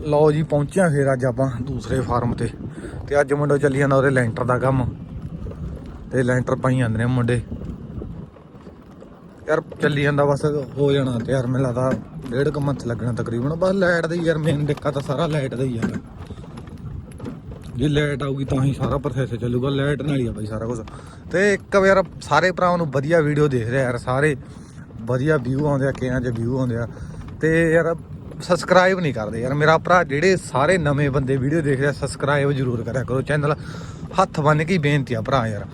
ਲਓ ਜੀ ਪਹੁੰਚਿਆ ਫੇਰ ਅੱਜ ਆਪਾਂ ਦੂਸਰੇ ਫਾਰਮ ਤੇ। ਤੇ ਅੱਜ ਮੁੰਡਾ ਚੱਲੀ ਜਾਂਦਾ ਉਹਦੇ ਲੈਂਟਰ ਦਾ ਕੰਮ। ਤੇ ਲੈਂਟਰ ਪਾਈ ਜਾਂਦੇ ਨੇ ਮੁੰਡੇ। ਯਾਰ ਚੱਲੀ ਜਾਂਦਾ ਬਸ, ਹੋ ਜਾਣਾ ਤੇ ਯਾਰ ਮੈਨੂੰ ਲੱਗਦਾ ਡੇਢ ਕੁ ਮੰਥ ਲੱਗਣਾ ਤਕਰੀਬਨ। ਬਸ ਲਾਈਟ ਦਾ ਹੀ ਯਾਰ ਮੇਨ ਦਿੱਕਤ ਤਾਂ ਸਾਰਾ ਲਾਈਟ ਦਾ ਹੀ ਯਾਰ ਜੇ ਲਾਈਟ ਆਊਗੀ ਤਾਂ ਹੀ ਸਾਰਾ ਪ੍ਰੋਸੈਸ ਚੱਲੂਗਾ ਲਾਈਟ ਨਾਲ ਹੀ ਆ ਬਈ ਸਾਰਾ ਕੁਝ ਤੇ ਇੱਕ ਯਾਰ ਸਾਰੇ ਭਰਾਵਾਂ ਨੂੰ ਵਧੀਆ ਵੀਡੀਓ ਦੇਖ ਰਿਹਾ ਯਾਰ ਸਾਰੇ। ਵਧੀਆ ਵਿਊ ਆਉਂਦੇ ਆ ਕਿਆਂ 'ਚ ਵਿਊ ਆਉਂਦੇ ਆ। ਤੇ ਯਾਰ ਸਬਸਕ੍ਰਾਈਬ ਨਹੀਂ ਕਰਦੇ ਯਾਰ। ਮੇਰਾ ਭਰਾ ਜਿਹੜੇ ਸਾਰੇ ਨਵੇਂ ਬੰਦੇ ਵੀਡੀਓ ਦੇਖ ਰਿਹਾ ਸਬਸਕ੍ਰਾਈਬ ਜ਼ਰੂਰ ਕਰਿਆ ਕਰੋ। ਚੈਨਲ ਹੱਥ ਬੰਨ ਕੇ ਬੇਨਤੀ ਆ ਭਰਾ ਯਾਰ।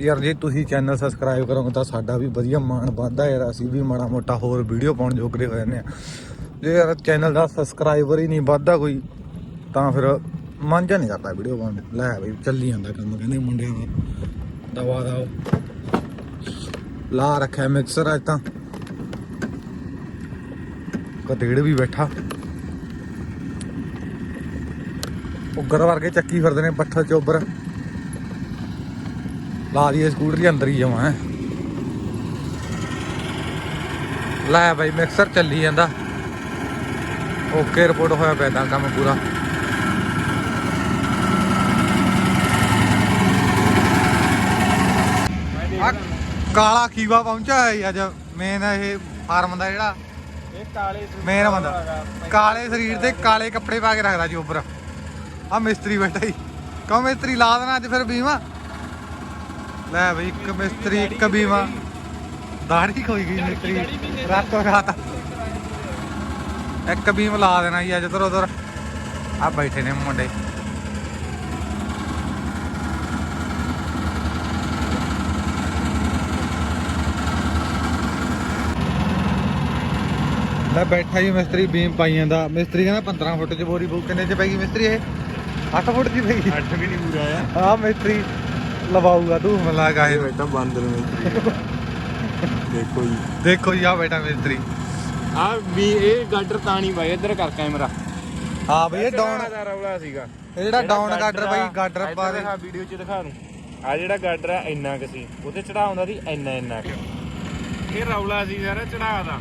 ਯਾਰ ਜੇ ਤੁਸੀਂ ਚੈਨਲ ਸਬਸਕ੍ਰਾਈਬ ਕਰੋਗੇ ਤਾਂ ਸਾਡਾ ਵੀ ਵਧੀਆ ਮਾਣ ਵੱਧਦਾ ਯਾਰ। ਅਸੀਂ ਵੀ ਮਾੜਾ ਮੋਟਾ ਹੋਰ ਵੀਡੀਓ ਪਾਉਣ ਜੋਗਰੇ ਹੋ ਜਾਂਦੇ ਆ। ਜੇ ਯਾਰ ਚੈਨਲ ਦਾ ਸਬਸਕ੍ਰਾਈਬਰ ਹੀ ਨਹੀਂ ਵੱਧਦਾ ਕੋਈ, ਤਾਂ ਫਿਰ ਮਨ ਜਾ ਨਹੀਂ ਕਰਦਾ ਵੀਡੀਓ ਪਾਉਣ ਲੈ ਬਈ, ਚੱਲੀ ਜਾਂਦਾ ਕੰਮ ਕਹਿੰਦੇ ਮੁੰਡਿਆਂ ਦਾ। ਦਵਾ ਦਾ ਲਾ ਰੱਖਿਆ ਮਿਕਸਰ ਅੱਜ ਤਾਂ। ਕਤੇੜ ਵੀ ਬੈਠਾ। ਉੱਗਰ ਵਰਗੇ ਚੱਕੀ ਫਿਰਦੇ ਨੇ ਪੱਠਲ ਚੋਬਰ ਲਾ ਦੀ ਸਕੂਟਰ, ਅੰਦਰ ਹੀ ਜਾਵਾਂ ਲੈ ਬਾਈ, ਮਿਕਸਰ ਚੱਲੀ ਜਾਂਦਾ। ਓਕੇ, ਰਿਪੋਰਟ ਹੋਇਆ ਪਿਆ ਤਾਂ ਕੰਮ ਪੂਰਾ। ਕਾਲਾ ਖੀਵਾ ਪਹੁੰਚਿਆ ਹੈ ਅੱਜ ਮੇਨ ਇਹ ਫਾਰਮ ਦਾ ਜਿਹੜਾ। ਇਹ ਕਾਲੇ ਮੇਨ ਬੰਦਾ। ਕਾਲੇ ਸਰੀਰ ਤੇ ਕਾਲੇ ਕੱਪੜੇ ਪਾ ਕੇ ਰੱਖਦਾ ਜੀ ਉੱਪਰ। ਆ ਮਿਸਤਰੀ ਬੈਠਾ ਹੀ ਕਹੋ ਮਿਸਤਰੀ ਲਾ ਦੇਣਾ ਅੱਜ ਫਿਰ ਬੀਮਾ? ਲੈ ਬਈ ਇੱਕ ਮਿਸਤਰੀ ਇੱਕ ਬੀਮਾ। ਦਾੜੀ ਖੋਈ ਗਈ ਮਿਸਤਰੀ। ਰਾਤੋਂ ਰਾਤ। ਇੱਕ ਬੀਮ ਲਾ ਦੇਣਾ ਜੀ ਅੱਜ ਉਧਰ ਉਧਰ ਆ ਬੈਠੇ ਨੇ ਮੁੰਡੇ। ਲੈ ਬੈਠਾ ਜੀ ਮਿਸਤਰੀ ਬੀਮ ਪਾਈ ਜਾਂਦਾ। ਮਿਸਤਰੀ ਕਹਿੰਦਾ 15 ਫੁੱਟ ਚ ਬੋਰੀ ਬੂ ਕਿੰਨੇ ਚ ਪੈ ਗਈ ਮਿਸਤਰੀ ਇਹ? 8 ਫੁੱਟ ਦੀ ਪੈ ਗਈ। 8 ਵੀ ਨਹੀਂ ਪੂਰਾ ਆ ਆ ਮਿਸਤਰੀ ਲਵਾਊਗਾ ਤੂੰ ਮਲਾ ਗਾਏ ਬੈਠਾ ਬਾਂਦਰ ਮਿਸਤਰੀ। ਦੇਖੋ ਜੀ। ਦੇਖੋ ਜੀ ਆ ਬੈਠਾ ਮਿਸਤਰੀ। ਆ ਵੀ ਇਹ ਗਾਡਰ ਤਾਂ ਨਹੀਂ ਬਾਈ ਇੱਧਰ ਕਰ ਕੈਮਰਾ। ਹਾਂ ਬਈ ਇਹ ਡਾਊਨ ਦਾ ਰੌਲਾ ਸੀਗਾ। ਇਹ ਜਿਹੜਾ ਡਾਊਨ ਗਾਡਰ ਬਈ ਗਾਡਰ ਪਾ ਦੇ। ਹਾਂ ਵੀਡੀਓ 'ਚ ਦਿਖਾ ਦੂੰ। ਆ ਜਿਹੜਾ ਗਾਡਰ ਆ ਇੰਨਾ ਕੁ ਸੀ। ਉਹਤੇ ਚੜਾਉਂਦਾ ਸੀ ਇੰਨਾ ਇੰਨਾ ਕੁ। ਇਹ ਰੌਲਾ ਸੀ ਸਾਰਾ ਚੜਾ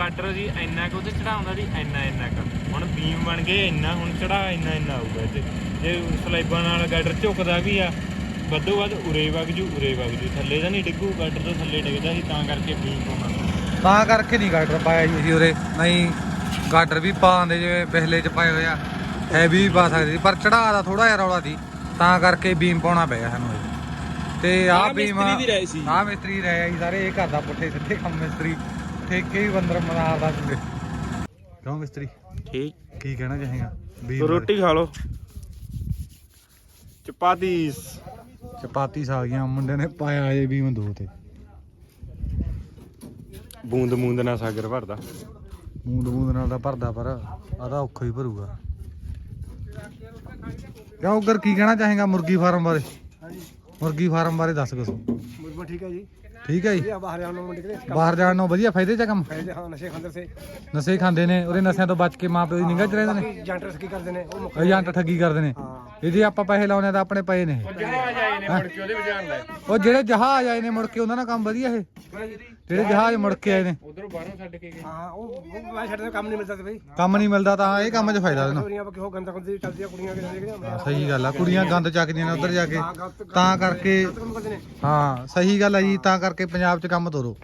ਦਾ ਗਾਡਰ ਸੀ ਇੰਨਾ ਕੁ ਉਹਤੇ ਚੜਾਉਂਦਾ ਸੀ ਇੰਨਾ ਇੰਨਾ ਕੁ। ਹੁਣ ਬੀਮ ਬਣ ਗਏ ਇੰਨਾ ਹੁਣ ਚੜਾ ਇੰਨਾ ਇੰਨਾ ਆਊਗਾ ਤੇ ਜੇ ਸਲਾਈਬਾਂ ਨਾਲ ਗਾਡਰ ਝੁਕਦਾ ਵੀ ਆ ਵੱਧੋ ਵੱਧ ਉਰੇ ਵਗ ਜੂ ਉਰੇ ਵਗ ਜੂ। ਥੱਲੇ ਤਾਂ ਨਹੀਂ ਡਿੱਗੂ ਗਾਡਰ ਤੋਂ ਥੱਲੇ ਡਿੱਗਦਾ ਸੀ ਤਾਂ ਕਰਕੇ ਬੀਮ ਪਾਉਣਾ। ਤਾਂ ਕਰਕੇ ਨਹੀਂ ਗਾਡਰ ਪਾਇਆ ਜੀ ਅਸੀਂ ਉਰੇ। ਨਹੀਂ ਗਾਡਰ ਵੀ ਪਾਉਂਦੇ ਜਿਵੇਂ ਪਿਛਲੇ ਚ ਪਾਏ ਹੋਏ ਆ। ਹੈਵੀ ਵੀ ਪਾ ਸਕਦੇ ਸੀ ਪਰ ਚੜਾ ਦਾ ਥੋੜਾ ਜਿਹਾ ਰੌਲਾ ਸੀ। ਤਾਂ ਕਰਕੇ ਬੀਮ ਪਾਉਣਾ ਪਿਆ ਸਾਨੂੰ ਇਹ। ਤੇ ਆ ਆਹ ਬੀਮ ਮਿਸਤਰੀ ਦੀ ਰਾਏ ਸੀ। ਆ ਮਿਸਤਰੀ ਰਹਿ ਆਈ ਸਾਰੇ ਇਹ ਕਰਦਾ ਪੁੱਠੇ ਸਿੱਧੇ ਕੰਮ ਮਿਸਤਰੀ। ਠੇਕੇ ਹੀ ਬੰਦਰ ਮਾਰਦਾ ਚੁੰਗੇ ਕਿਉਂ ਮਿਸਤਰੀ? ਠੀਕ। ਕੀ ਕਹਿਣਾ ਚਾਹੇਗਾ? ਰੋਟੀ ਖਾ ਲਓ। ਚਪਾਤੀਸ। ਚਪਾਤੀ ਸਾਗੀਆਂ ਮੁੰਡੇ ਨੇ ਪਾਇਆ ਜੇ ਬੀਮ ਦੋ ਤੇ। ਬੂੰਦ ਬੂੰਦ ਨਾਲ ਸਾਗਰ ਭਰਦਾ। ਮੂੰਦ ਮੂੰਦ ਨਾਲ ਤਾਂ ਭਰਦਾ ਪਰ ਆਦਾ ਔਖਾ ਹੀ ਭਰੂਗਾ। ਕਿਉਂ ਉਗਰ ਕੀ ਕਹਿਣਾ ਚਾਹੇਗਾ ਮੁਰਗੀ ਫਾਰਮ ਬਾਰੇ? ਹਾਂਜੀ ਮੁਰਗੀ ਫਾਰਮ ਬਾਰੇ ਦੱਸ ਕੁਛ। ਬਿਲਕੁਲ ਠੀਕ ਹੈ ਜੀ। ਠੀਕ ਹੈ ਜੀ। ਬਾਹਰ ਆਉਣ ਨੂੰ ਮੁੰਡੇ ਕਿਹੜੇ ਬਾਹਰ ਜਾਣ ਨੂੰ ਵਧੀਆ ਫਾਇਦੇ ਚ ਆ ਕੰਮ? ਕਹਿੰਦੇ ਹਾਂ ਨਸ਼ੇ ਖਾਂਦੇ ਸੇ। ਨਸ਼ੇ ਖਾਂਦੇ ਨੇ ਉਹਦੇ ਨਸ਼ਿਆਂ ਤੋਂ ਬਚ ਕੇ ਮਾਂ ਪਿਓ ਦੀ ਨਿਗਾਹ ਚ ਰਹਿੰਦੇ ਨੇ। ਜੰਟਰਸ ਕੀ ਕਰਦੇ ਨੇ ਉਹ ਮੁੱਕ ਏਜੰਟ ਠੱਗੀ ਕਰਦੇ ਨੇ। ਹਾਂ। ਇਹ ਜੇ ਆਪਾਂ ਪੈਸੇ ਲਾਉਣੇ ਤਾਂ ਆਪਣੇ ਪਏ ਨੇ ਇਹ। ਜਹਾਜ਼ ਆਏ ਨੇ ਮੁੜ ਕੇ ਉਹਦੇ ਵਿੱਚ ਜਾਣ ਲੈ ਉਹ ਜਿਹੜੇ ਜਹਾਜ਼ ਆਏ ਨੇ ਮੁੜ ਕੇ ਉਹਨਾਂ ਦਾ ਕੰਮ ਵਧੀਆ ਇਹ। ਜਿਹੜੇ ਜਹਾਜ਼ ਮੁੜ ਕੇ ਆਏ ਨੇ। ਉਧਰੋਂ ਬਾਹਰੋਂ ਛੱਡ ਕੇ ਗਏ। ਹਾਂ ਉਹ ਉਹ ਮੈਂ ਛੱਡਦੇ ਕੰਮ ਨਹੀਂ ਮਿਲਦਾ ਤੇ ਬਈ। ਕੰਮ ਨਹੀਂ ਮਿਲਦਾ ਤਾਂ ਇਹ ਕੰਮ 'ਚ ਫਾਇਦਾ ਦੇਣਾ ਚੋਰੀਆਂ ਕਿ ਉਹ ਗੰਦਾ ਗੰਦੀ ਚੱਲਦੀਆਂ ਕੁੜੀਆਂ ਕਿ ਜਿਹੜੀਆਂ ਸਹੀ ਗੱਲ ਆ ਕੁੜੀਆਂ ਗੰਦ ਚੱਕਦੀਆਂ ਨੇ ਉੱਧਰ ਜਾ ਕੇ। ਤਾਂ ਕਰਕੇ ਕੰਮ ਕਰਦੇ ਨੇ। ਹਾਂ ਸਹੀ ਗੱਲ ਹੈ ਜੀ ਤਾਂ ਕਰਕੇ ਪੰਜਾਬ 'ਚ ਕੰਮ ਤੋਰੋ।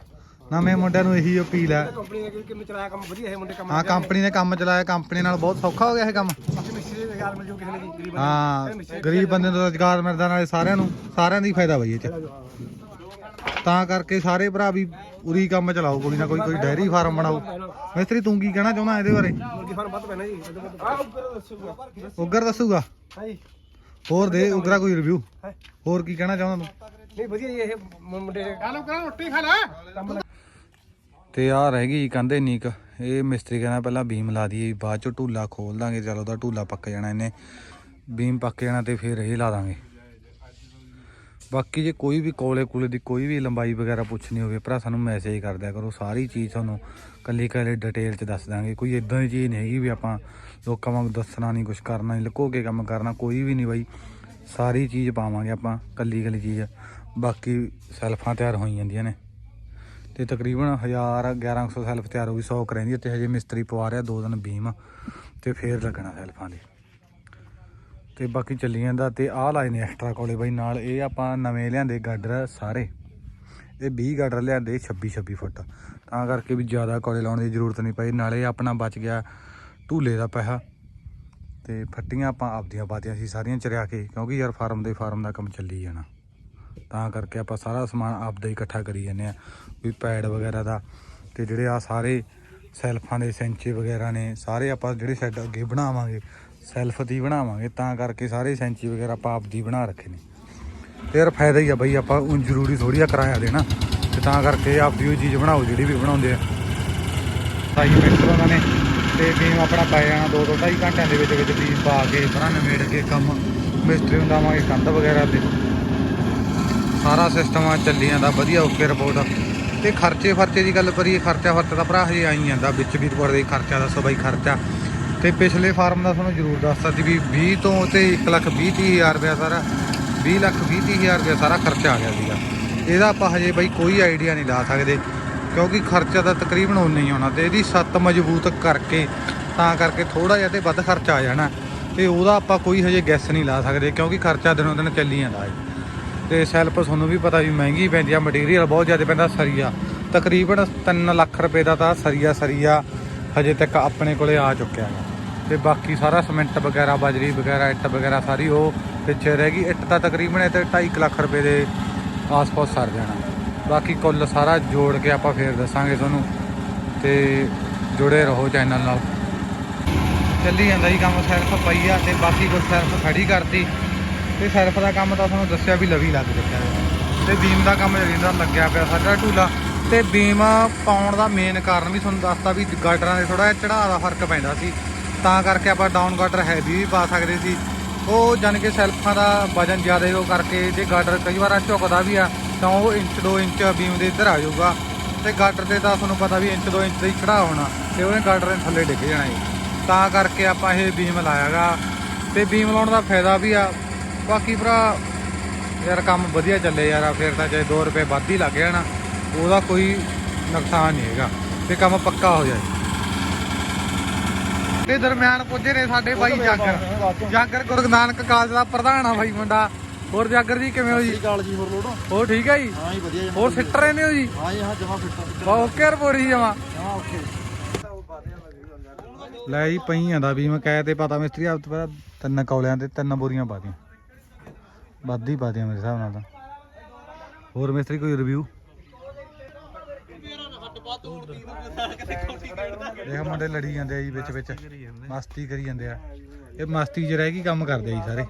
ਨਵੇਂ ਮੁੰਡਿਆਂ ਨੂੰ ਇਹੀ ਅਪੀਲ ਹੈ। ਕੰਪਨੀ ਨੇ ਕਿਵੇਂ ਚਲਾਇਆ ਕੰਮ? ਵਧੀਆ ਹੈ ਮੁੰਡੇ ਕੰਮ ਹਾਂ ਕੰਪਨੀ ਨੇ ਕੰਮ ਚਲਾਇਆ ਕੰਪਨੀ ਨਾਲ ਬਹੁਤ ਸੌਖਾ ਹੋ ਗਿਆ ਇਹ ਕੰਮ। ਨੇ ਹਾਂ ਗਰੀਬ ਬੰਦੇ ਨੂੰ ਰੋਜ਼ਗਾਰ ਮਿਲਦਾ ਨਾਲੇ ਸਾਰਿਆਂ ਨੂੰ ਸਾਰਿਆਂ ਦਾ ਫਾਇਦਾ ਬਈ ਇਹ 'ਚ। ਤਾਂ ਕਰਕੇ ਸਾਰੇ ਭਰਾ ਵੀ ਪੂਰੀ ਕੰਮ ਚਲਾਓ ਕੋਈ ਨਾ ਕੋਈ ਕੋਈ ਡੈਰੀ ਫਾਰਮ ਬਣਾਓ। ਮਿਸਤਰੀ ਤੂੰ ਕੀ ਕਹਿਣਾ ਚਾਹੁੰਦਾ ਇਹਦੇ ਬਾਰੇ? ਮੁਰਗੀ ਫਾਰਮ ਵੱਧ ਪੈਣਾ ਜੀ। ਆ ਉੱਪਰ ਦੱਸੂਗਾ। ਉਗਰ ਦੱਸੂਗਾ? ਹਾਂਜੀ। ਹੋਰ ਦੇ ਉਗਰਾ ਕੋਈ ਰਿਵਿਊ ਹੈ। ਹੋਰ ਕੀ ਕਹਿਣਾ ਚਾਹੁੰਦਾ ਤੂੰ? ਨਹੀਂ ਵਧੀਆ ਜੀ ਇਹ ਮੁੰਡੇ ਕਾਲੋ ਕਰਾ ਰੋਟੀ ਖਾ ਲੈ। ਤੇ ਆ ਰਹਿ ਗਈ ਕੰਦੇ ਨੀਕ। ਇਹ ਮਿਸਤਰੀ ਕਹਿੰਦਾ ਪਹਿਲਾਂ ਬੀਮ ਲਾ ਦਈਏ, ਬਾਅਦ ਚ ਢੂਲਾ ਖੋਲ ਦਾਂਗੇ, ਚਲੋ ਉਹਦਾ ਢੂਲਾ ਪੱਕ ਜਾਣਾ ਇਹਨੇ। ਬੀਮ ਪੱਕ ਜਾਣਾ ਤੇ ਫਿਰ ਇਹ ਲਾ ਦਾਂਗੇ। ਬਾਕੀ ਜੇ ਕੋਈ ਵੀ ਕੋਲੇ ਕੋਲੇ ਦੀ ਕੋਈ ਵੀ ਲੰਬਾਈ ਵਗੈਰਾ ਪੁੱਛਣੀ ਹੋਵੇ, ਭਰਾ ਸਾਨੂੰ ਮੈਸੇਜ ਕਰ ਦਿਆ ਕਰੋ, ਸਾਰੀ ਚੀਜ਼ ਤੁਹਾਨੂੰ ਕੱਲੀ ਕੱਲੀ ਡਿਟੇਲ ਚ ਦੱਸ ਦਾਂਗੇ। ਕੋਈ ਇਦਾਂ ਦੀ ਚੀਜ਼ ਨਹੀਂ ਹੈਗੀ ਵੀ ਆਪਾਂ ਲੋਕਾਂ ਵਾਂਗ ਦੱਸਣਾ ਨਹੀਂ ਕੁਝ ਕਰਨਾ ਨਹੀਂ ਲੁਕੋ ਕੇ ਕੰਮ ਕਰਨਾ, ਕੋਈ ਵੀ ਨਹੀਂ ਬਾਈ। ਸਾਰੀ ਚੀਜ਼ ਪਾਵਾਂਗੇ ਆਪਾਂ, ਕੱਲੀ ਕੱਲੀ ਚੀਜ਼। ਬਾਕੀ ਸੈਲਫਾਂ ਤਿਆਰ ਹੋਈ ਜਾਂਦੀਆਂ ਨੇ। ਤੇ ਤਕਰੀਬਨ 1000 1100 ਸੈਲਫ ਤਿਆਰ ਹੋ ਗਈ 100 ਰਹਿੰਦੀ ਹੈ ਤੇ ਹਜੇ ਮਿਸਤਰੀ ਪਵਾ ਰਿਹਾ ਦੋ ਦਿਨ ਬੀਮ, ਤੇ ਫੇਰ ਲੱਗਣਾ ਸੈਲਫਾਂ ਦੇ। ਤੇ ਬਾਕੀ ਚੱਲੀ ਜਾਂਦਾ, ਤੇ ਆਹ ਲਾਏ ਨੇ ਐਕਸਟਰਾ ਕੋਲੇ ਬਾਈ, ਨਾਲ ਇਹ ਆਪਾਂ ਨਵੇਂ ਲਿਆਂਦੇ ਗਾਡਰ ਸਾਰੇ। ਇਹ 20 ਗਾਡਰ ਲਿਆਂਦੇ 26 26 ਫੁੱਟ। ਤਾਂ ਕਰਕੇ ਵੀ ਜ਼ਿਆਦਾ ਕੋਲੇ ਲਾਉਣ ਦੀ ਜ਼ਰੂਰਤ ਨਹੀਂ ਪਈ, ਨਾਲੇ ਆਪਣਾ ਬਚ ਗਿਆ ਧੂਲੇ ਦਾ ਪੈਸਾ। ਤੇ ਫੱਟੀਆਂ ਆਪਾਂ ਆਪਦੀਆਂ ਪਾਤੀਆਂ ਸੀ, ਸਾਰੀਆਂ ਚਰਿਆ ਕੇ, ਕਿਉਂਕਿ ਯਾਰ ਫਾਰਮ ਦੇ ਫਾਰਮ ਦਾ ਕੰਮ ਚੱਲੀ ਜਾਣਾ। ਤਾਂ ਕਰਕੇ ਆਪਾਂ ਸਾਰਾ ਸਮਾਨ ਆਪਦਾ ਹੀ ਇਕੱਠਾ ਕਰੀ ਜਾਂਦੇ ਆ ਕੋਈ ਪੈਡ ਵਗੈਰਾ ਦਾ ਤੇ ਜਿਹੜੇ ਆ ਸਾਰੇ ਸੈਲਫਾਂ ਦੇ ਸੈਂਚੇ ਵਗੈਰਾ ਨੇ, ਸਾਰੇ ਆਪਾਂ ਜਿਹੜੇ ਸ਼ੈੱਡ ਅੱਗੇ ਬਣਾਵਾਂਗੇ, ਸੈਲਫ ਦੀ ਬਣਾਵਾਂਗੇ, ਤਾਂ ਕਰਕੇ ਸਾਰੇ ਸੈਂਚੀ ਵਗੈਰਾ ਆਪਾਂ ਆਪਦੀ ਬਣਾ ਰੱਖੇ ਨੇ। ਤੇ ਯਾਰ ਫਾਇਦਾ ਹੀ ਆ ਬਈ ਆਪਾਂ ਉਹ ਜ਼ਰੂਰੀ ਥੋੜੀ ਆ ਕਿਰਾਇਆ ਦੇਣਾ, ਤੇ ਤਾਂ ਕਰਕੇ ਆਪਦੀ ਉਹ ਚੀਜ਼ ਬਣਾਓ ਜਿਹੜੀ ਵੀ ਬਣਾਉਂਦੇ ਆ। ਸਾਈ ਮਿਕਸਰ ਉਹਨਾਂ ਨੇ, ਤੇ ਬੀਮ ਆਪਣਾ ਪੈ ਜਾਣਾ ਦੋ ਦੋ ਢਾਈ ਘੰਟਿਆਂ ਦੇ ਵਿੱਚ ਵਿੱਚ ਬੀਮ ਪਾ ਕੇ ਪਰਾਂ ਨਿਮੇੜ ਕੇ ਕੰਮ, ਮਿਸਤਰੀ ਨੂੰ ਦੇਵਾਂਗੇ ਕੰਧ ਵਗੈਰਾ ਤੇ। ਸਾਰਾ ਸਿਸਟਮ ਆ ਚੱਲੀ ਜਾਂਦਾ, ਵਧੀਆ ਓਕੇ ਰਿਪੋਰਟ ਤੇ ਖਰਚੇ ਫਰਚੇ ਦੀ ਗੱਲ ਕਰੀਏ, ਖਰਚਾ ਫਰਚਾ ਤਾਂ ਭਰਾ ਹਜੇ ਆਈ ਜਾਂਦਾ, ਵਿੱਚ ਵੀ ਰਿਪੋਰਟ ਦੇ ਖਰਚਾ, ਦੱਸੋ ਬਾਈ ਖਰਚਾ। ਤੇ ਪਿਛਲੇ ਫਾਰਮ ਦਾ ਤੁਹਾਨੂੰ ਜ਼ਰੂਰ ਦੱਸਤਾ ਸੀ ਵੀ 20 ਤੋਂ ਤੇ 1 ਲੱਖ 20 ਤੀਹ ਹਜ਼ਾਰ ਰੁਪਇਆ ਸਾਰਾ 20 ਲੱਖ 20 ਤੀਹ ਹਜ਼ਾਰ ਰੁਪਇਆ ਸਾਰਾ ਖਰਚਾ ਆ ਗਿਆ ਸੀਗਾ। ਇਹਦਾ ਆਪਾਂ ਹਜੇ ਬਾਈ ਕੋਈ ਆਈਡੀਆ ਨਹੀਂ ਲਾ ਸਕਦੇ, ਕਿਉਂਕਿ ਖਰਚਾ ਤਾਂ ਤਕਰੀਬਨ ਉਨਾ ਹੀ ਆਉਣਾ ਤੇ ਇਹਦੀ ਸੱਤ ਮਜ਼ਬੂਤ ਕਰਕੇ, ਤਾਂ ਕਰਕੇ ਥੋੜਾ ਜਿਹਾ ਤੇ ਵੱਧ ਖਰਚਾ ਆ ਜਾਣਾ। ਤੇ ਉਹਦਾ ਆਪਾਂ ਕੋਈ ਹਜੇ ਗੈਸ ਨਹੀਂ ਲਾ ਸਕਦੇ, ਕਿਉਂਕਿ ਖਰਚਾ ਦਿਨੋਂ ਦਿਨ ਚੱਲੀ ਜਾਂਦਾ ਹੈ ਤੇ ਸੈਲਫ ਤੁਹਾਨੂੰ ਵੀ ਪਤਾ ਵੀ ਮਹਿੰਗੀ ਪੈਂਦੀ ਆ ਮਟੀਰੀਅਲ ਬਹੁਤ ਜ਼ਿਆਦਾ ਪੈਂਦਾ ਸਰੀਆ। ਤਕਰੀਬਨ 3 ਲੱਖ ਰੁਪਏ ਦਾ ਤਾਂ ਸਰੀਆ ਸਰੀਆ ਹਜੇ ਤੱਕ ਆਪਣੇ ਕੋਲੇ ਆ ਚੁੱਕਿਆ ਹੈ। ਤੇ ਬਾਕੀ ਸਾਰਾ ਸਿਮੈਂਟ ਵਗੈਰਾ, ਬਜਰੀ ਵਗੈਰਾ, ਇੱਟ ਵਗੈਰਾ ਸਾਰੀ ਉਹ ਪਿੱਛੇ ਰਹਿ ਗਈ। ਇੱਟ ਤਾਂ ਤਕਰੀਬਨ ਇਹ ਤੇ 2.5 ਲੱਖ ਰੁਪਏ ਦੇ ਆਸ-ਪਾਸ ਸਰ ਜਾਣਾ। ਬਾਕੀ ਕੁੱਲ ਸਾਰਾ ਜੋੜ ਕੇ ਆਪਾਂ ਫੇਰ ਦੱਸਾਂਗੇ ਤੁਹਾਨੂੰ। ਤੇ ਜੁੜੇ ਰਹੋ ਚੈਨਲ ਨਾਲ। ਚੱਲੀ ਜਾਂਦਾ ਜੀ ਕੰਮ, ਸੈਲਫ ਪਈ ਆ ਤੇ ਬਾਕੀ ਕੁਝ ਸੈਲਫ ਖੜੀ ਕਰਤੀ। ਤੇ ਸੈਲਫ ਦਾ ਕੰਮ ਤਾਂ ਤੁਹਾਨੂੰ ਦੱਸਿਆ ਵੀ ਲਵੀ ਲੱਗ ਚੁੱਕਿਆ ਹੈ। ਤੇ ਬੀਮ ਦਾ ਕੰਮ ਜਿਹੜਾ ਲੱਗਿਆ ਪਿਆ ਸਾਡਾ ਢੂਲਾ ਤੇ ਬੀਮ ਪਾਉਣ ਦਾ ਮੇਨ ਕਾਰਨ ਵੀ ਤੁਹਾਨੂੰ ਦੱਸਤਾ ਵੀ ਗਾਡਰਾਂ ਦੇ ਥੋੜਾ ਜਿਹਾ ਚੜਾਅ ਦਾ ਫ਼ਰਕ ਪੈਂਦਾ ਸੀ। ਤਾਂ ਕਰਕੇ ਆਪਾਂ ਡਾਊਨ ਗਾਡਰ ਹੈਵੀ ਵੀ ਪਾ ਸਕਦੇ ਸੀ। ਉਹ ਜਾਨ ਕਿ ਸੈਲਫਾਂ ਦਾ ਵਜਨ ਜ਼ਿਆਦਾ ਉਹ ਕਰਕੇ ਜੇ ਗਾਡਰ ਕਈ ਵਾਰ ਝੁਕਦਾ ਵੀ ਆ, ਤਾਂ ਉਹ ਇੰਚ 2 ਇੰਚ ਬੀਮ ਦੇ ਇੱਧਰ ਆ ਜਾਊਗਾ। ਤੇ ਗਾਡਰ ਤੇ ਤਾਂ ਤੁਹਾਨੂੰ ਪਤਾ ਵੀ ਇੰਚ 2 ਇੰਚ ਦਾ ਹੀ ਚੜਾਅ ਹੋਣਾ ਤੇ ਉਹਨੇ ਗਾਡਰ ਦੇ ਥੱਲੇ ਡਿੱਗ ਜਾਣਾ ਜੀ ਤਾਂ ਕਰਕੇ ਆਪਾਂ ਇਹ ਬੀਮ ਲਾਇਆਗਾ। ਤੇ ਬੀਮ ਲਾਉਣ ਦਾ ਫਾਇਦਾ ਵੀ ਆ ਬਾਕੀ ਭਰਾ ਯਾਰ ਕੰਮ ਵਧੀਆ ਚੱਲੇ ਯਾਰ ਫਿਰ ਤਾਂ ਚਾਹੇ 2 ਰੁਪਏ ਵੱਧ ਹੀ ਲੱਗ ਜਾਣਾ ਉਹਦਾ ਕੋਈ ਨੁਕਸਾਨ ਨਹੀਂ ਹੈਗਾ ਤੇ ਕੰਮ ਪੱਕਾ ਹੋ ਜਾਏ। ਤੇ ਦਰਮਿਆਨ ਪੁੱਜੇ ਨੇ ਸਾਡੇ ਬਾਈ ਜਾਗਰ। ਜਾਗਰ ਗੁਰੂ ਨਾਨਕ ਕਾਲਜ ਦਾ ਪ੍ਰਧਾਨ ਆ ਬਾਈ ਮੁੰਡਾ। ਹੋਰ ਜਾਗਰ ਜੀ ਕਿਵੇਂ ਹੋ ਜੀ? ਕਾਲ ਜੀ ਹੋਰ ਲੋੜ? ਹੋਰ ਠੀਕ ਹੈ ਜੀ? ਹਾਂ ਜੀ ਵਧੀਆ ਹੋਰ ਸਿੱਟ ਰਹੇ ਨੇ ਹੋ ਜੀ? ਹਾਂ ਜੀ ਹਾਂ ਜਮਾ ਫਿੱਟ ਓਕੇ ਰਿਪੋਰਟ ਜੀ ਜਮਾ। ਹਾਂ ਓਕੇ। ਲੈ ਜੀ ਪਈਆਂ ਦਾ ਵੀ ਮੈਂ ਕਹਿ ਤੇ ਪਤਾ ਮਿਸਤਰੀ ਆਪ ਤੋਂ ਪਹਿਲਾਂ ਤਿੰਨ ਕੌਲਿਆਂ ਤੇ ਤਿੰਨ ਬੋਰੀਆਂ ਪਾ ਦੀਆਂ ਵੱਧ ਹੀ ਪਾ ਦੀਆਂ ਮੇਰੇ ਹਿਸਾਬ ਨਾਲ ਤਾਂ। ਹੋਰ ਮਿਸਤਰੀ ਕੋਈ ਰਿਵਿਊ ਦੇਖ ਮੁੰਡੇ ਲੜੀ ਜਾਂਦੇ ਆ ਜੀ ਵਿੱਚ ਵਿੱਚ। ਮਸਤੀ ਕਰੀ ਜਾਂਦੇ ਆ। ਇਹ ਮਸਤੀ 'ਚ ਰਹਿ ਕੇ ਕੰਮ ਕਰਦੇ ਆ ਜੀ ਸਾਰੇ।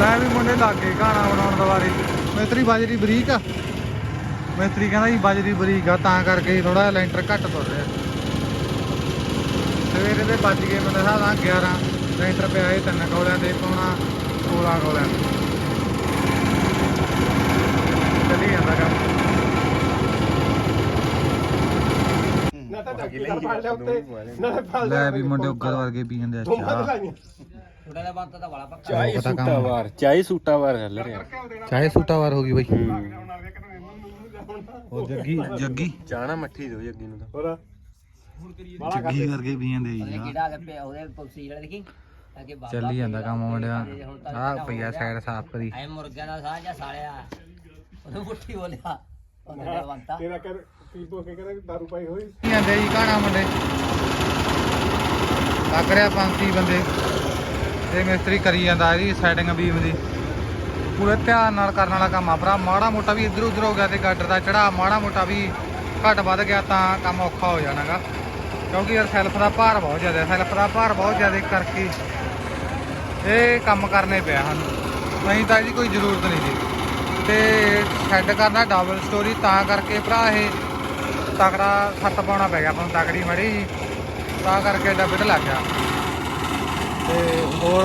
ਮੈਂ ਵੀ ਮੁੰਡੇ ਲੱਗ ਗਏ ਗਾਣਾ ਬਣਾਉਣ ਦੁਆਰੇ ਮਿਸਤਰੀ ਬਾਜਰੀ ਬਰੀਕ ਆ। ਮਿਸਤਰੀ ਕਹਿੰਦਾ ਜੀ ਬਾਜਰੀ ਬਰੀਕ ਆ, ਤਾਂ ਕਰਕੇ ਥੋੜਾ ਲੈਂਟਰ ਘੱਟ ਤੁਰ ਰਿਹਾ। ਸਵੇਰੇ ਦੇ ਵੱਜ ਗਏ ਮੇਰੇ ਹਿਸਾਬ ਨਾਲ 11 ਲੈਂਟਰ ਪਿਆ ਇਹ ਤਿੰਨ ਕੌਲਿਆਂ ਦੇ ਪਾਉਣਾ 16 ਕੌਲਿਆਂ ਦੇ ਚੱਲੀ ਜਾਂਦਾ ਕੰਮ। ਲੈ ਵੀ ਮੁੰਡੇ ਉੱਗਰ ਵਰਗੇ ਪੀ ਜਾਂਦੇ ਆ ਚਾਹ ਚਾਹੇ ਸੂਟਾ ਵਾਰ ਚਾਹੇ ਸੂਟਾ ਵਾਰ ਚੱਲ ਰਿਹਾ। ਚਾਹੇ ਸੂਟਾ ਵਾਰ ਹੋ ਗਈ ਬਈ। ਉਹ ਜੱਗੀ ਜੱਗੀ। ਚਾਣਾ ਮੱਠੀ ਦੋ ਜੱਗੀ ਨੂੰ ਤਾਂ। ਹੋਰ ਜੱਗੀ ਵਰਗੇ ਪੀ ਜਾਂਦੇ ਜੀ ਕਿਹੜਾ ਲੱਪੇ ਉਹਦੇ ਪੁਲਸੀ ਵਾਲੇ ਦੇਖੀ? ਚੱਲੀ ਜਾਂਦਾ ਕੰਮ ਮੁੰਡਿਆ ਆਹ ਪਈਆ ਸਾਈਡ ਸਾਫ਼ ਕਰੀ। ਐ ਮੁਰਗਿਆਂ ਦਾ ਸਾਹ ਜਾਂ ਸਾਲਿਆ? ਉਹਨੂੰ ਮੁੱਠੀ ਬੋਲਿਆ। ਉਹਨੇ ਬੰਤਾ ਤੇਰਾ ਕਰ ਪੀਪੋ ਕੇ ਕਹਿੰਦਾ ਦਾਰੂ ਪਾਈ ਹੋਈ। ਜਾਂਦੇ ਜੀ ਕਾਣਾ ਮੁੰਡੇ? ਲੱਗ ਰਿਹਾ ਪੰਛੀ ਬੰਦੇ। ਤੇ ਮਿਸਤਰੀ ਕਰੀ ਜਾਂਦਾ ਇਹਦੀ ਸੈਟਿੰਗ ਬੀਮ ਦੀ। ਪੂਰੇ ਧਿਆਨ ਨਾਲ ਕਰਨ ਵਾਲਾ ਕੰਮ ਆ ਭਰਾ। ਮਾੜਾ ਮੋਟਾ ਵੀ ਇੱਧਰ ਉੱਧਰ ਹੋ ਗਿਆ ਤੇ ਗਾਡਰ ਦਾ ਚੜਾ ਮਾੜਾ ਮੋਟਾ ਵੀ ਘੱਟ ਵੱਧ ਗਿਆ ਤਾਂ ਕੰਮ ਔਖਾ ਹੋ ਜਾਣਾਗਾ। ਕਿਉਂਕਿ ਯਾਰ ਸੈਲਫ ਦਾ ਭਾਰ ਬਹੁਤ ਜ਼ਿਆਦਾ ਸੈਲਫ ਦਾ ਭਾਰ ਬਹੁਤ ਜ਼ਿਆਦਾ ਕਰਕੇ ਇਹ ਕੰਮ ਕਰਨੇ ਪਿਆ ਸਾਨੂੰ। ਨਹੀਂ ਤਾਂ ਇਹਦੀ ਕੋਈ ਜ਼ਰੂਰਤ ਨਹੀਂ ਸੀ। ਤੇ ਸੈੱਡ ਕਰਨਾ ਡਬਲ ਸਟੋਰੀ ਤਾਂ ਕਰਕੇ ਭਰਾ ਇਹ ਤਕੜਾ ਸੱਤ ਪਾਉਣਾ ਪੈ ਗਿਆ ਆਪਾਂ ਨੂੰ, ਤਕੜੀ ਮੜੀ ਜੀ ਤਾਂ ਕਰਕੇ ਐਡਾ ਬਿੱਟ ਲੱਗ ਗਿਆ। ਤੇ ਹੋਰ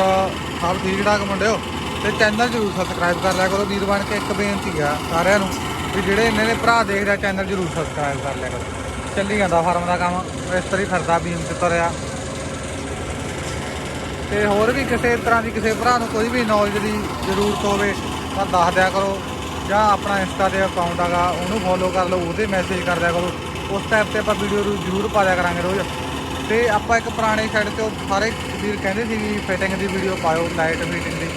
ਸਭ ਠੀਕ ਠਾਕ ਮੁੰਡਿਓ? ਤੇ ਚੈਨਲ ਜਰੂਰ ਸਬਸਕ੍ਰਾਈਬ ਕਰ ਲਿਆ ਕਰੋ। ਵੀਰ ਬਣ ਕੇ ਇੱਕ ਬੇਨਤੀ ਆ ਸਾਰਿਆਂ ਨੂੰ ਵੀ ਜਿਹੜੇ ਇਹਨਾਂ ਦੇ ਭਰਾ ਦੇਖ ਰਿਹਾ ਚੈਨਲ ਜਰੂਰ ਸਬਸਕ੍ਰਾਈਬ ਕਰ ਲਿਆ ਕਰੋ। ਚੱਲੀ ਜਾਂਦਾ ਫਾਰਮ ਦਾ ਕੰਮ, ਇਸ ਤਰ੍ਹਾਂ ਹੀ ਫਿਰਦਾ, ਬੀਮ ਤੇ ਤੁਰਿਆ। ਤੇ ਹੋਰ ਵੀ ਕਿਸੇ ਤਰ੍ਹਾਂ ਦੀ ਕਿਸੇ ਭਰਾ ਨੂੰ ਕੋਈ ਵੀ ਨੌਲੇਜ ਦੀ ਜ਼ਰੂਰਤ ਹੋਵੇ ਤਾਂ ਦੱਸ ਦਿਆ ਕਰੋ। ਜਾਂ ਆਪਣਾ ਇੰਸਟਾ ਤੇ ਅਕਾਊਂਟ ਹੈਗਾ, ਉਹਨੂੰ ਫੋਲੋ ਕਰ ਲਓ, ਉਹਦੇ ਮੈਸੇਜ ਕਰ ਦਿਆ ਕਰੋ। ਉਸ ਟਾਈਪ ਤੇ ਆਪਾਂ ਵੀਡੀਓ ਜ਼ਰੂਰ ਪਾ ਦਿਆ ਕਰਾਂਗੇ ਰੋਜ਼। ਤੇ ਆਪਾਂ ਇੱਕ ਪੁਰਾਣੇ ਸਾਈਡ ਤੇ ਉਹ ਸਾਰੇ ਵੀਰ ਕਹਿੰਦੇ ਸੀ ਵੀ ਫਿਟਿੰਗ ਦੀ ਵੀਡੀਓ ਪਾਇਓ ਲਾਈਟ ਫਿਟਿੰਗ ਦੀ।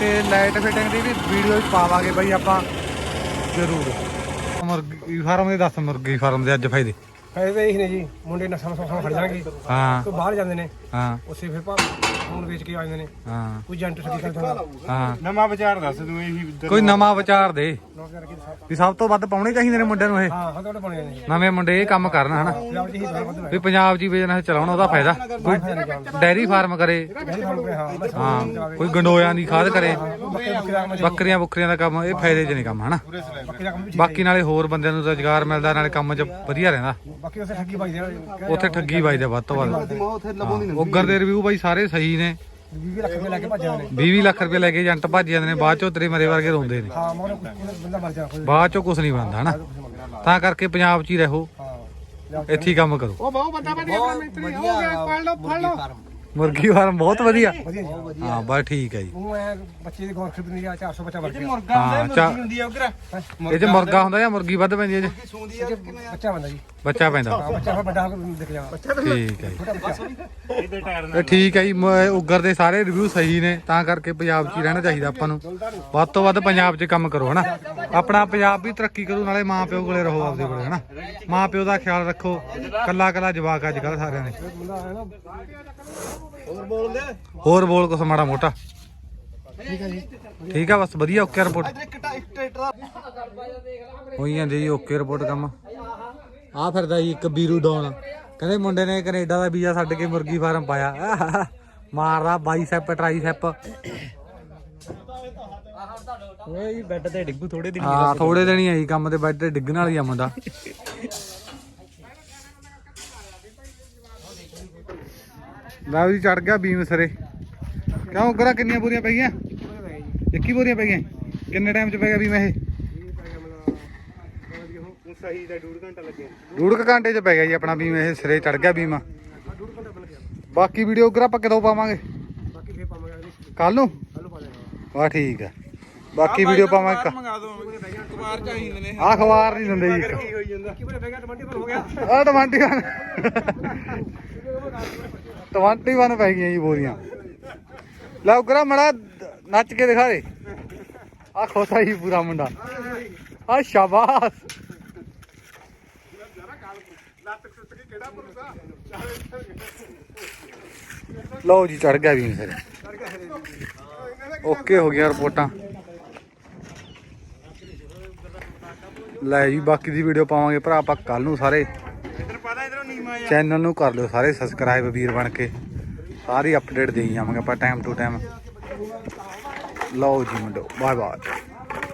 ਤੇ ਲਾਈਟ ਫਿਟਿੰਗ ਦੀ ਵੀ ਵੀਡੀਓ ਪਾਵਾਂਗੇ ਬਈ ਆਪਾਂ। ਜ਼ਰੂਰ। ਮੁਰਗੀ ਫਾਰਮ ਦੇ ਦੱਸ ਮੁਰਗੀ ਫਾਰਮ ਦੇ ਅੱਜ ਫਾਇਦੇ। ਫਾਇਦੇ ਇਹ ਨੇ ਜੀ ਮੁੰਡੇ ਨਸਾਂ ਨਸਾਂ ਖੜ ਜਾਣਗੇ। ਹਾਂ। ਕੋਈ ਬਾਹਰ ਜਾਂਦੇ ਨੇ। ਹਾਂ। ਉਸੇ ਫਿਰ ਭਾ ਫੋਨ ਵੇਚ ਕੇ ਆ ਜਾਂਦੇ ਨੇ। ਹਾਂ। ਕੋਈ ਏਜੰਟ ਠੱਗੀ ਕਰ ਹਾਂ। ਨਵਾਂ ਵਿਚਾਰ ਦੱਸ ਤੂੰ ਇਹੀ ਕੋਈ ਨਵਾਂ ਵਿਚਾਰ ਦੇ। ਵੀ ਸਭ ਤੋਂ ਵੱਧ ਪਾਉਣੇ ਚਾਹੀਦੇ ਨੇ ਮੁੰਡਿਆਂ ਨੂੰ ਇਹ। ਹਾਂ ਹਾਂ ਤੁਹਾਡੇ ਬਣੇ ਨੇ। ਨਵੇਂ ਮੁੰਡੇ ਇਹ ਕੰਮ ਕਰਨ ਹਨਾ? ਵੀ ਪੰਜਾਬ ਹੀ ਬਿਜ਼ਨਸ ਚਲਾਉਣਾ ਉਹਦਾ ਫਾਇਦਾ। ਕੋਈ ਡੈਰੀ ਫਾਰਮ ਕਰੇ। ਹਾਂ ਕੋਈ ਗੰਡੋਇਆਂ ਦੀ ਖਾਦ ਕਰੇ। ਬੱਕਰੀਆਂ ਬੁੱਕਰੀਆਂ ਦਾ ਕੰਮ ਇਹ ਫਾਇਦੇ 'ਚ ਨਹੀਂ ਕੰਮ ਹਨਾ? ਬਾਕੀ ਨਾਲੇ ਹੋਰ ਬੰਦਿਆਂ ਨੂੰ ਰੁਜ਼ਗਾਰ ਮਿਲਦਾ ਨਾਲੇ ਕੰਮ 'ਚ ਵਧੀਆ ਰਹਿੰਦਾ। ਬਾਕੀ ਉਸੇ ਠੱਗੀ ਭਾਈ ਦੇ ਉੱਥੇ ਠੱਗੀ ਵੱਜਦੇ ਵੱਧ ਤੋਂ ਵੱਧ। ਉਗਰ ਦੇ ਰਿਵਿਊ ਬਾਈ ਸਾਰੇ ਸਹੀ ਨੇ। 20 ਲੱਖ ਰੁਪਏ ਲੈ ਕੇ ਭੱਜ ਜਾਂਦੇ ਨੇ। 20 ਲੱਖ ਰੁਪਏ ਲੈ ਕੇ ਏਜੰਟ ਭੱਜ ਜਾਂਦੇ ਨੇ ਬਾਅਦ ਚੋਂ ਤੇਰੇ ਮਰੇ ਵਰਗੇ ਰੋਂਦੇ ਨੇ। ਹਾਂ ਮੋਰ ਬੰਦਾ ਮਰ ਜਾ ਕੋਈ ਬਾਅਦ ਚੋਂ ਕੁਝ ਨਹੀਂ ਬਣਦਾ ਹਨਾ? ਤਾਂ ਕਰਕੇ ਪੰਜਾਬ 'ਚ ਹੀ ਰਹੋ। ਹਾਂ ਇੱਥੇ ਹੀ ਕੰਮ ਕਰੋ। ਉਹ ਬਹੁਤ ਬੰਦਾ ਬਣ ਗਿਆ ਮਿੰਟਰੀ ਹੋ ਗਿਆ ਫੜ ਲਓ ਫੜ ਲਓ। ਮੁਰਗੀ ਫਾਰਮ ਬਹੁਤ ਵਧੀਆ ਵਧੀਆ। ਜੀ। ਹਾਂ ਬਸ ਠੀਕ ਹੈ ਜੀ। ਉਹ ਐ ਬੱਚੇ ਦੀ ਗੌਰ ਖਰੀਦਣੀ ਆ 400 ਬੱਚਾ ਵਰ ਗਿਆ ਹਾਂ ਚਾ ਹੁੰਦੀ ਆ ਉਧਰ। ਇਹ ਚ ਮੁਰਗਾ ਹੁੰਦਾ। ਜਾਂ ਮੁਰਗੀ ਵੱਧ ਪੈਂਦੀ ਹੈ ਜੀ? ਬੱਚਾ ਬੰਦਾ ਜੀ। ਬੱਚਾ ਪੈਂਦਾ। ਹਾਂ ਬੱਚਾ ਫਿਰ ਵੱਡਾ ਹੋ ਕੇ ਦਿਖ ਜਾਵਾ ਠੀਕ ਹੈ ਜੀ। ਛੋਟਾ ਬੱਚਾ ਇਹਦੇ ਟਾਇਰ ਇਹ ਠੀਕ ਹੈ ਜੀ। ਮ- ਉਗਰ ਦੇ ਸਾਰੇ ਰਿਵਿਊ ਸਹੀ ਨੇ ਤਾਂ ਕਰਕੇ ਪੰਜਾਬ 'ਚ ਹੀ ਰਹਿਣਾ ਚਾਹੀਦਾ ਆਪਾਂ ਨੂੰ। ਵੱਧ ਤੋਂ ਵੱਧ ਪੰਜਾਬ 'ਚ ਕੰਮ ਕਰੋ ਹਨਾ? ਆਪਣਾ ਪੰਜਾਬ ਵੀ ਤਰੱਕੀ ਕਰੂ ਨਾਲੇ ਮਾਂ ਪਿਓ ਕੋਲੇ ਰਹੋ ਆਪਦੇ ਕੋਲੇ ਹਨਾ? ਮਾਂ ਪਿਓ ਦਾ ਖਿਆਲ ਰੱਖੋ। ਕੱਲਾ ਕੱਲਾ ਜਵਾਕ ਅੱਜ ਕੱਲ ਸਾਰਿਆਂ ਨੇ ਬੰਦਾ ਹੈ ਨਾ। ਹੋਰ ਬੋਲ ਕੁਛ ਮਾੜਾ ਮੋਟਾ। ਠੀਕ ਹੈ ਜੀ ਠੀਕ ਆ ਬਸ ਵਧੀਆ ਓਕੇ ਰਿਪੋਰਟ ਹੋਈ ਜਾਂਦੀ ਜੀ ਓਕੇ ਰਿਪੋਰਟ ਕੰਮ। ਆ ਫਿਰਦਾ ਜੀ ਇੱਕ ਬੀਰੂ ਡੌਨ ਕਹਿੰਦੇ ਮੁੰਡੇ ਨੇ ਕੈਨੇਡਾ ਦਾ ਵੀਜ਼ਾ ਛੱਡ ਕੇ ਮੁਰਗੀ ਫਾਰਮ ਪਾਇਆ। ਮਾਰਦਾ ਬਾਈਸੈਪ ਟਰਾਈਸੈਪ। ਓਏ ਬੈੱਡ ਤੇ ਡਿੱਗੂ ਥੋੜੇ ਦਿਨ ਹਾਂ ਥੋੜੇ ਦਿਨ ਹੀ ਆਈ ਕੰਮ ਤੇ ਬੈਠ ਤੇ ਡਿੱਗਣ ਵਾਲੀ ਆ ਮੁੰਡਾ। ਲੈ ਵੀ ਚੜ ਗਿਆ ਬੀਮ ਸਰੇ। ਕਿਉਂ ਕਰਾ ਕਿੰਨੀਆਂ ਬੋਰੀਆਂ ਪੈ ਗਈਆਂ? ਇੱਕੀ ਬੋਰੀਆਂ ਪੈ ਗਈਆਂ। ਕਿੰਨੇ ਟਾਈਮ ਚ ਪੈ ਗਿਆ ਬੀਮ ਇਹ? ਸਹੀ ਦਾ ਡੂਢ ਘੰਟਾ ਲੱਗਿਆ ਡੂਢ ਕੁ ਘੰਟੇ ਚ ਪੈ ਗਿਆ ਜੀ ਆਪਣਾ ਬੀਮ ਇਹ ਸਿਰੇ ਚੜ ਗਿਆ ਬੀਮ। ਬਾਕੀ ਵੀਡੀਓ ਉਗਰ ਆਪਾਂ ਕਦੋਂ ਪਾਵਾਂਗੇ? ਬਾਕੀ ਫੇਰ ਪਾਵਾਂਗੇ ਅਗਲੀ ਕੱਲ ਨੂੰ ਕੱਲ ਪਾ ਦੇਣਾ ਵਾਹ ਠੀਕ ਹੈ ਬਾਕੀ ਵੀਡੀਓ ਪਾਵਾਂਗੇ ਮੰਗਾ ਦੋ ਕੁਮਾਰ ਚਾਹੀਦੇ ਨੇ। ਆ ਖਵਾਰ ਨਹੀਂ ਦਿੰਦੇ ਜੀ। ਇੱਕ ਹੋਈ ਜਾਂਦਾ ਕੀ ਬੈਗਾ ਟਮਾਟਰ ਪਰ ਹੋ ਗਿਆ। ਆ 21 21 ਪੈ ਗਈਆਂ ਜੀ ਬੋਰੀਆਂ। ਲੈ ਉਗਰਾ ਮੜਾ ਨੱਚ ਕੇ ਦਿਖਾ ਦੇ। ਆ ਖੋਸਾ ਹੀ ਪੂਰਾ ਮੁੰਡਾ। ਆ ਸ਼ਾਬਾਸ਼। ਲਓ ਜੀ ਚੜ ਗਿਆ ਵੀ ਫਿਰ ਓਕੇ, ਹੋ ਗਿਆ ਰਿਪੋਰਟਾਂ। ਲੈ ਜੀ, ਬਾਕੀ ਦੀ ਵੀਡੀਓ ਪਾਵਾਂਗੇ ਭਰਾ, ਆਪਾਂ ਕੱਲ ਨੂੰ ਸਾਰੇ। ਚੈਨਲ ਨੂੰ ਕਰ ਲਿਓ ਸਾਰੇ ਸਬਸਕ੍ਰਾਈਬ ਵੀਰ ਬਣ ਕੇ। ਸਾਰੀ ਅਪਡੇਟ ਦੇਈ ਜਾਵਾਂਗੇ ਆਪਾਂ ਟਾਈਮ ਟੂ ਟਾਈਮ ਲਓ ਜੀ ਮੁੰਡੋ ਬਾਏ ਬਾਏ